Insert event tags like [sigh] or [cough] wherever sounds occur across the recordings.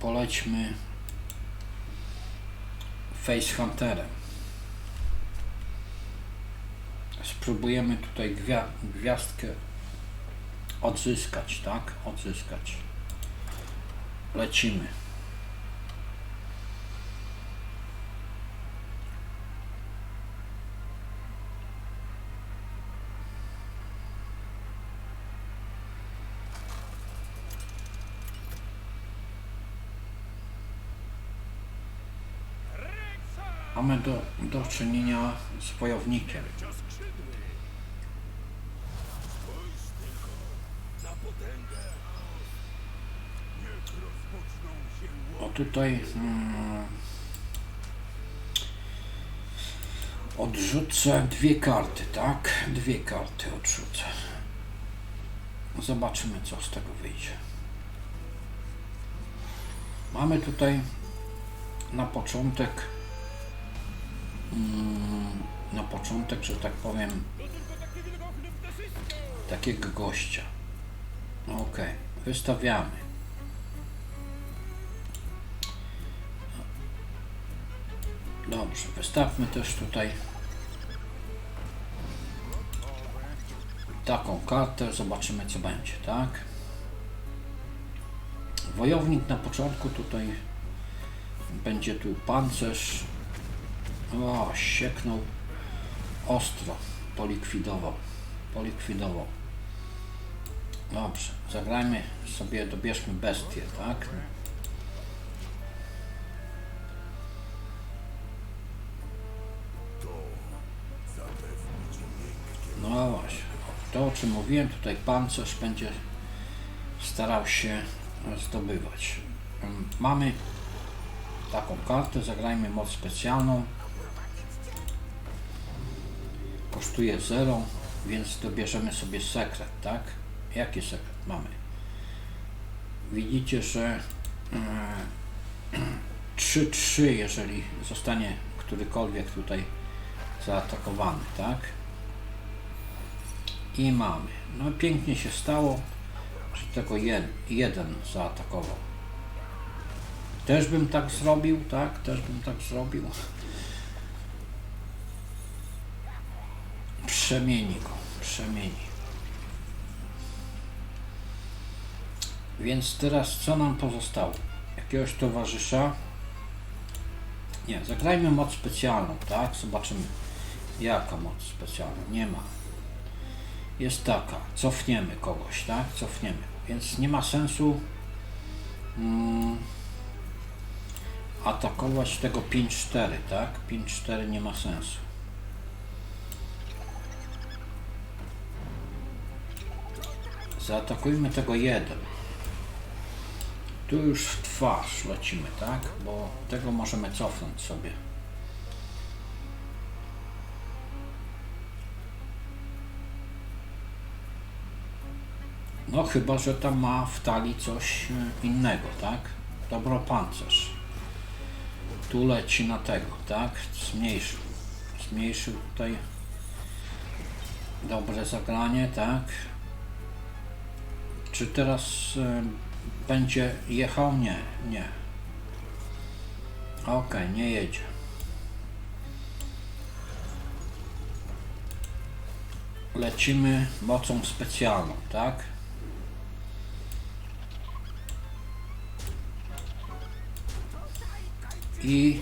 polećmy Face Hunterem. Spróbujemy tutaj gwia gwiazdkę odzyskać, tak? Odzyskać. Lecimy. Mamy do, do czynienia z wojownikiem. O tutaj mm, odrzucę dwie karty, tak? Dwie karty odrzucę. Zobaczymy co z tego wyjdzie. Mamy tutaj na początek na początek, że tak powiem takiego gościa. Ok, wystawiamy. Dobrze, wystawmy też tutaj taką kartę, zobaczymy co będzie, tak? Wojownik na początku tutaj będzie tu pancerz. O, sieknął ostro, polikwidował, polikwidował. Dobrze, zagrajmy sobie, dobierzmy bestię, tak? No właśnie, to o czym mówiłem, tutaj pancerz będzie starał się zdobywać. Mamy taką kartę, zagrajmy moc specjalną. Kosztuje 0, więc dobierzemy sobie sekret, tak? Jaki sekret mamy? Widzicie, że e, [clears throat] 3-3, jeżeli zostanie którykolwiek tutaj zaatakowany, tak? I mamy. No pięknie się stało, że tylko jeden, jeden zaatakował. Też bym tak zrobił, tak? Też bym tak zrobił. Przemieni go, przemieni. Więc teraz co nam pozostało? Jakiegoś towarzysza? Nie, zagrajmy moc specjalną, tak? Zobaczymy jaka moc specjalna. Nie ma. Jest taka, cofniemy kogoś, tak? Cofniemy. Więc nie ma sensu mm, atakować tego 5-4, tak? 5-4 nie ma sensu. Zaatakujmy tego 1. Tu już w twarz lecimy, tak? Bo tego możemy cofnąć sobie. No chyba, że tam ma w talii coś e, innego, tak? Dobro pancerz. Tu leci na tego, tak? Zmniejszył. Zmniejszył tutaj dobre zagranie, tak? Czy teraz e, będzie jechał? Nie, nie. Ok, nie jedzie. Lecimy mocą specjalną, tak? I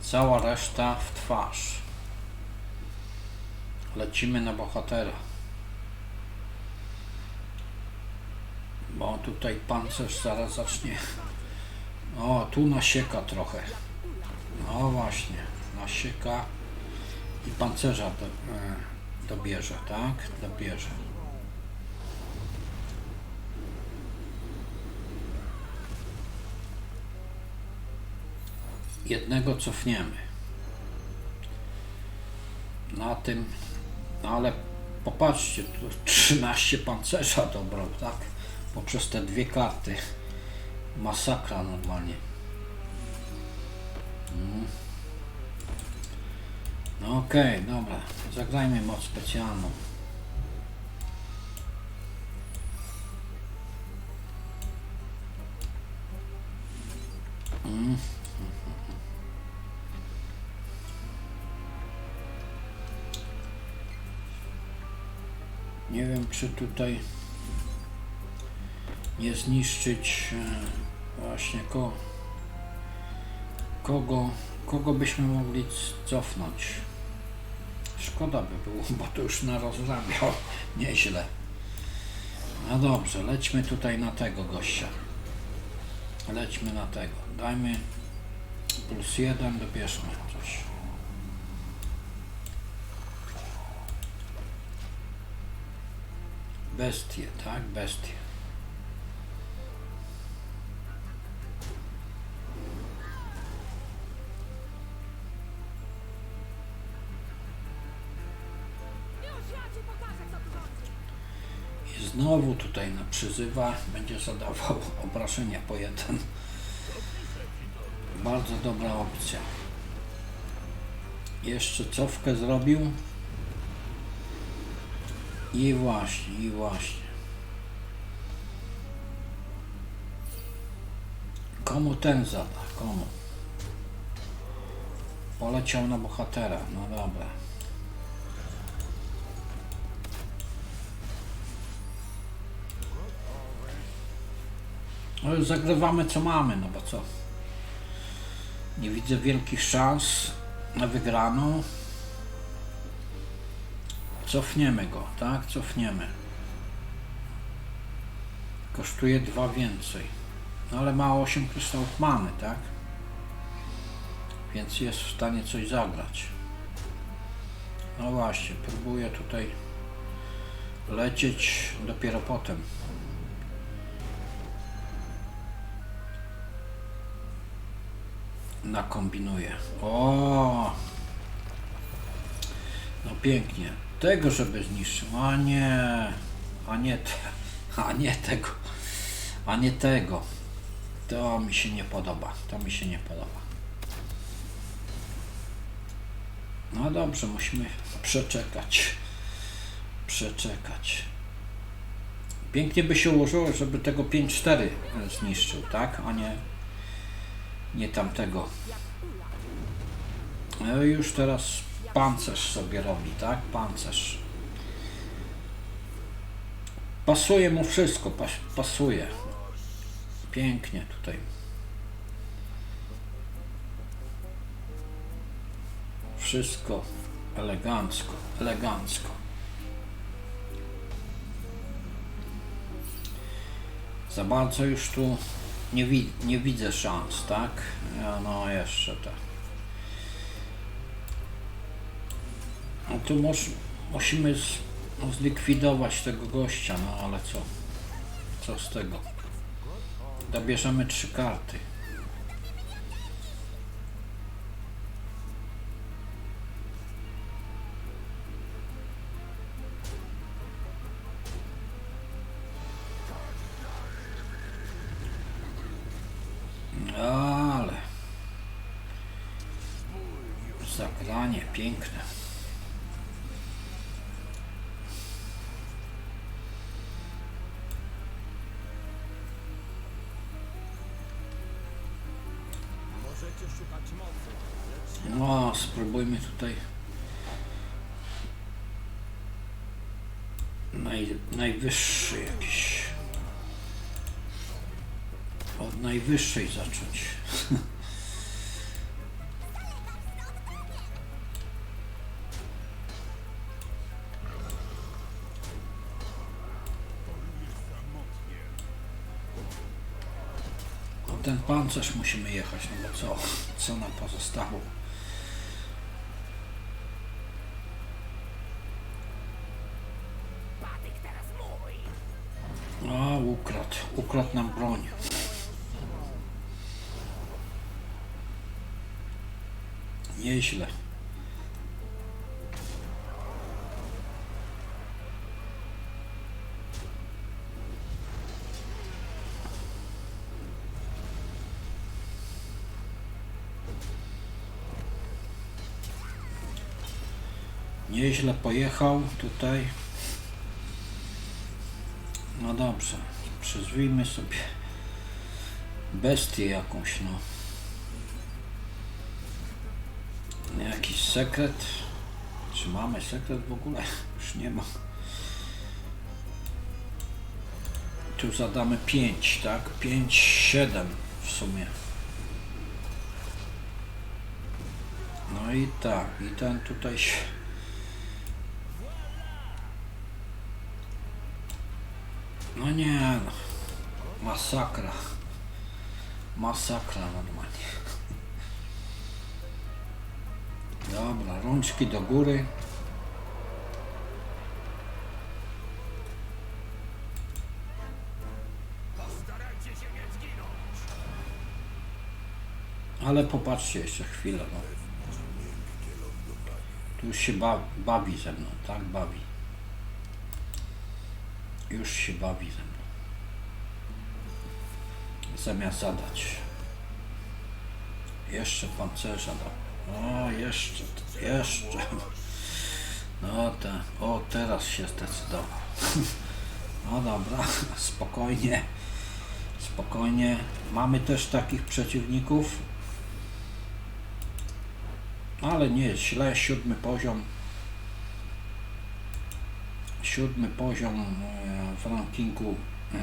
cała reszta w twarz. Lecimy na bohatera. Bo tutaj pancerz zaraz zacznie. O, tu nasieka trochę. No właśnie, nasieka i pancerza do, e, dobierze, tak? Dobierze. Jednego cofniemy. Na tym, no ale popatrzcie, tu 13 pancerza dobrał, tak? poprzez te dwie karty. Masakra normalnie. Mm. No okej, okay, dobra. Zagrajmy moc specjalną. Mm. Nie wiem, czy tutaj nie zniszczyć e, właśnie ko, kogo, kogo byśmy mogli cofnąć. Szkoda by było, bo to już narozrabiał [laughs] nieźle. No dobrze, lećmy tutaj na tego gościa. Lećmy na tego. Dajmy plus jeden, dobierzmy coś. Bestie, tak? Bestie. Znowu tutaj na przyzywa będzie zadawał [laughs] obrażenia po jeden. Bardzo dobra opcja. Jeszcze cofkę zrobił. I właśnie, i właśnie. Komu ten zada? Komu? Poleciał na bohatera. No dobra. No już zagrywamy co mamy, no bo co? Nie widzę wielkich szans na wygraną. Cofniemy go, tak? Cofniemy. Kosztuje dwa więcej. No ale ma 8 kryształów many, tak? Więc jest w stanie coś zagrać. No właśnie, próbuję tutaj lecieć dopiero potem. Nakombinuję. O! No pięknie. Tego, żeby zniszczył. A nie. A nie, te, [laughs] a nie tego. A nie tego. To mi się nie podoba. To mi się nie podoba. No dobrze, musimy przeczekać. Przeczekać. Pięknie by się ułożyło, żeby tego 5-4 zniszczył, tak? A nie nie tamtego. No już teraz pancerz sobie robi, tak? Pancerz. Pasuje mu wszystko, pas, pasuje. Pięknie tutaj. Wszystko elegancko, elegancko. Za bardzo już tu nie, wi- nie widzę szans, tak? No jeszcze tak. No tu mus, musimy no, zlikwidować tego gościa, no ale co? Co z tego? Dobierzemy trzy karty. No, spróbujmy tutaj naj, najwyższy jakiś. Od najwyższej zacząć. [laughs] Ten pancerz musimy jechać, no bo co, co nam pozostało? Ukradł, ukradł nam broń. Nieźle. Nieźle pojechał tutaj. No dobrze, przyzwijmy sobie bestię jakąś, no. Jakiś sekret? Czy mamy sekret w ogóle? Już nie ma. Tu zadamy 5, tak? 5, 7 w sumie. No i tak, i ten tutaj się... No nie no. Masakra. Masakra normalnie. Dobra, rączki do góry. Ale popatrzcie jeszcze chwilę. No. Tu się ba bawi ze mną, tak? Bawi. Już się bawi ze mną. Zamiast zadać. Jeszcze pancerza da. O, jeszcze, jeszcze. No te, o teraz się zdecydował. No dobra, spokojnie. Spokojnie. Mamy też takich przeciwników. Ale nie jest źle. Siódmy poziom. Siódmy poziom e, w rankingu e,